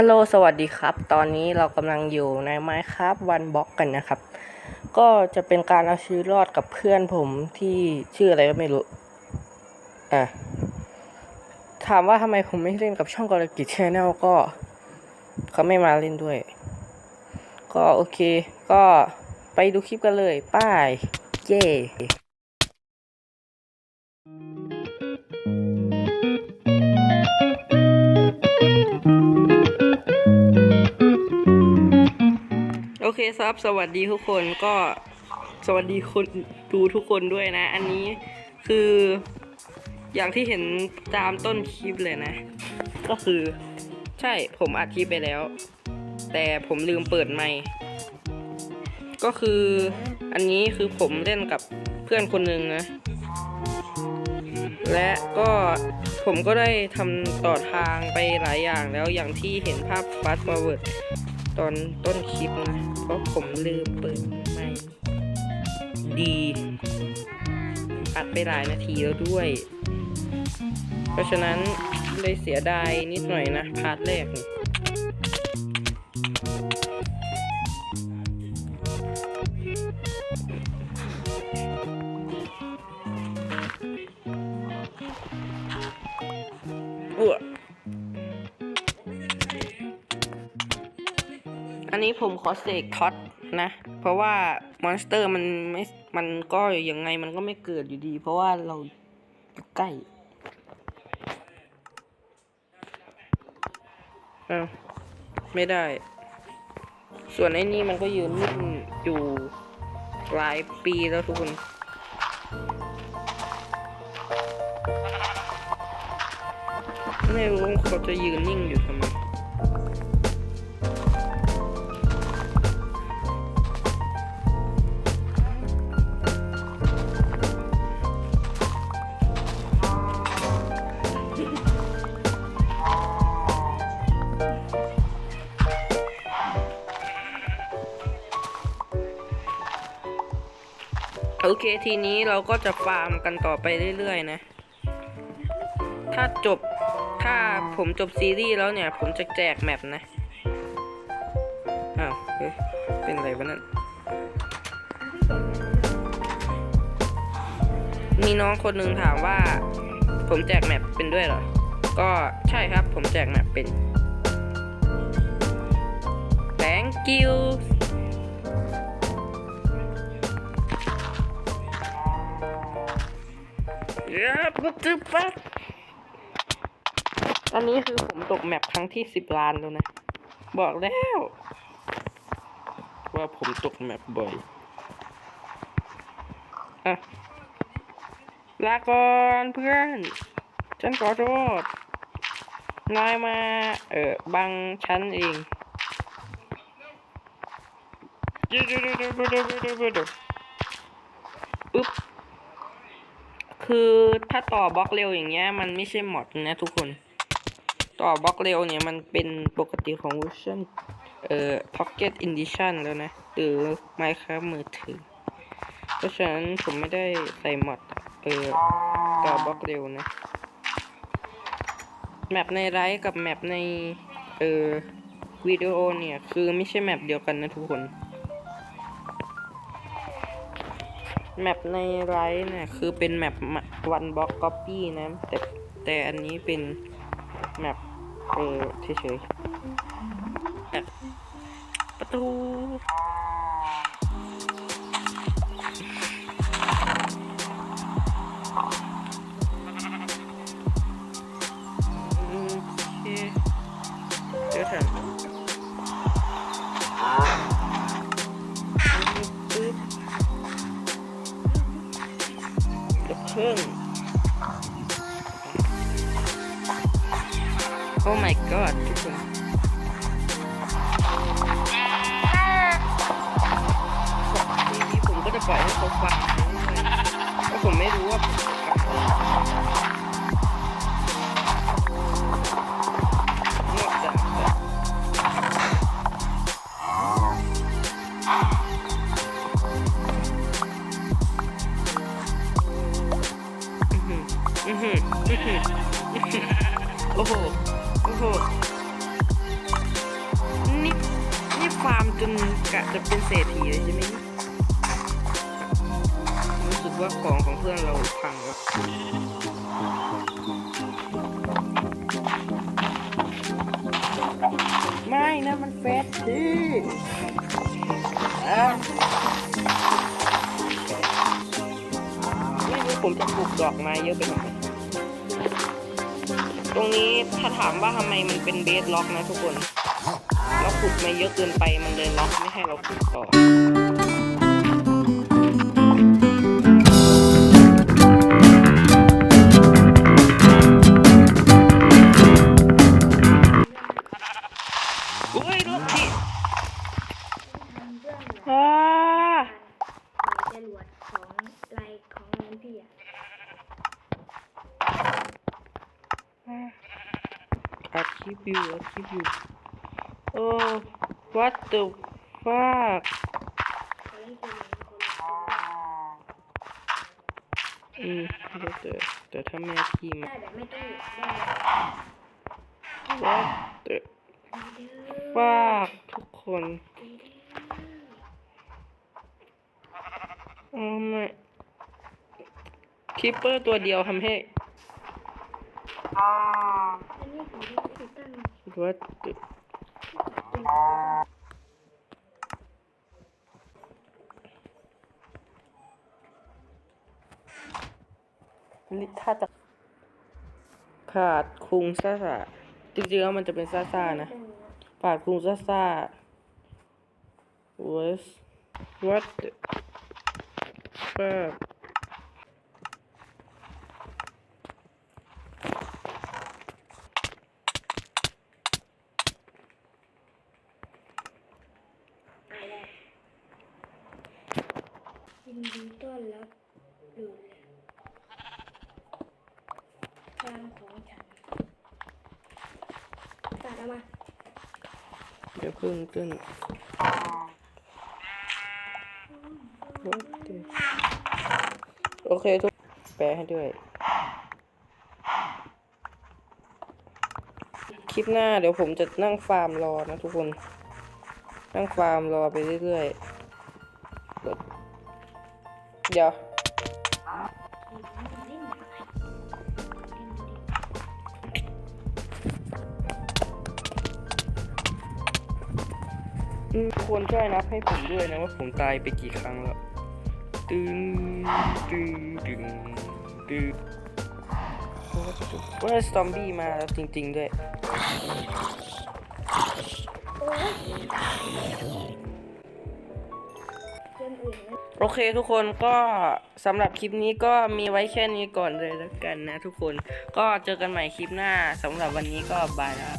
ฮัลโหลสวัสดีครับ ตอนนี้เรากำลังอยู่ใน Minecraft One Block กันนะครับ ก็จะเป็นการเอาชีวิตรอดกับเพื่อนผมที่ชื่ออะไรก็ไม่รู้ อะ ถามว่าทำไมผมไม่เล่นกับช่องกรกิจชแนลก็เขาไม่มาเล่นด้วย ก็โอเค ก็ไปดูคลิปกันเลย ป้าย เย้ เคครับ สวัสดีทุกคนก็สวัสดีคนดูทุกคนด้วยนะ อันนี้คืออย่างที่เห็นตามต้นคลิปเลยนะ ก็คือใช่ผมอัดคลิปไปแล้ว แต่ผมลืมเปิดไมค์ก็คืออันนี้คือผมเล่นกับเพื่อนคนหนึ่งนะ และก็ผมก็ได้ทำต่อทางไปหลายอย่างแล้วอย่างที่เห็นภาพ fast forward ตอนต้นคลิปนะ ราะผมลืมเปิดไม่ดีอัดไปหลายนาทีแล้วด้วย เพราะฉะนั้นเลยเสียดายนิดหน่อยนะพาร์ทแรกนี่ นนี้ผมขอเสกท็อตนะ เพราะว่ามอนสเตอร์มันไม่ มันก็ยังไงมันก็ไม่เกิดอยู่ดี เพราะว่าเราอยู่ใกล้อ้าไม่ได้ ส่วนไอ้นี่มันก็ยืนนิ่งอยู่หลายปีแล้วทุกคนไม่รู้เขาจะยืนนิ่งอยู่ทำไม โอเคทีนี้เราก็จะฟาร์มกันต่อไปเรื่อยๆนะ ถ้าจบถ้าผมจบซีรีส์แล้วเนี่ย ผมจะแจกแมปนะอ้าวเฮ้ยเป็นอะไรวะนั่นมีน้องคนหนึ่งถามว่า ผมแจกแมปเป็นด้วยเหรอ ก็ใช่ครับผมแจกแมปเป็น thank you เย้ปุ๊บจึ๊บปั๊บอันนี้คือผมตกแมปครั้งที่สิบล้านแล้วนะ บอกแล้ว ว่าผมตกแมปบ่อย อะ ลาก่อนเพื่อน ฉันขอโทษ นายมา เออบังฉันเองปุ๊บ คือถ้าต่อบล็อกเร็วอย่างเงี้ยมันไม่ใช่มอดนะทุกคน ต่อบล็อกเร็วเนี่ยมันเป็นปกติของเวอร์ชันเอ่อ Pocket Edition แล้วนะ หรือ Minecraft มือถือ เพราะฉะนั้นผมไม่ได้ใส่มอดเอ่อต่อบล็อกเร็วนะ แมปในไลฟ์กับแมปใน เอ่อวิดีโอเนี่ย คือไม่ใช่แมปเดียวกันนะทุกคน แมปในไลฟ์เนี่ยคือเป็นแมปวันบล็อกก๊อปปี้นะ แต่แต่อันนี้เป็นแมปเออเฉยๆ เดี๋ยวเพิ่งโอ้ my god ทุกคนทีนี้ผมก็จะปล่อยให้เขาฟังเพราะผมไม่รู้ว่า หืออื้อหืออื้อหืออื้อหือโอ้โห โอ้โหจนกะจะเป็นเศรษฐีเลยใช่ไหมรู้สึกว่าของของเพื่อนเราพังแล้วไม่นะมันเฟสทีไม่รู้ผมจะปลูกดอกไม้เยอะไปหน่อย ตรงนี้ถ้าถามว่าทำไมมันเป็นเบสล็อกนะทุกคน เราขุดมาเยอะเกินไปมันเลยล็อกไม่ให้เราขุดต่อ ลิปอยู่อัดคลิปอยู่โอ้ what the fuck เขาเล่นเกมเหมือนคนอืมเด๋วแต่แต่ถ้าแม่พี่มาได้แบบไม่ต้องอยู่ได้ what the fuck ทุกคนโอ้ไม่คิปเปอร์ตัวเดียวทำให้ อันนี้ของที่ติดตั้ง what the ลิถ้าจะขาดคุงซ่าซ่าจริงๆแล้วมันจะเป็นซ่าซ่านะขาดคุงซ่าซ่า was what the fuck ยินดีต้อนรับดูแลทางของฉันตัดออกมาเดี๋ยวพึ่งตึ้นโอเคทุกแปลให้ด้วย คลิปหน้าเดี๋ยวผมจะนั่งฟาร์มรอนะทุกคน นั่งฟาร์มรอไปเรื่อยๆ เดี๋ยว ควรช่วยนับให้ผมด้วยนะว่าผมตายไปกี่ครั้งแล้ว ตึงตึงตึงตึงว่าซอมบี้มาแล้วจริง ๆ ด้วย โอเคทุกคนก็สำหรับคลิปนี้ก็มีไว้แค่นี้ก่อนเลยแล้วกันนะทุกคนก็เจอกันใหม่คลิปหน้าสำหรับวันนี้ก็บายแล้ว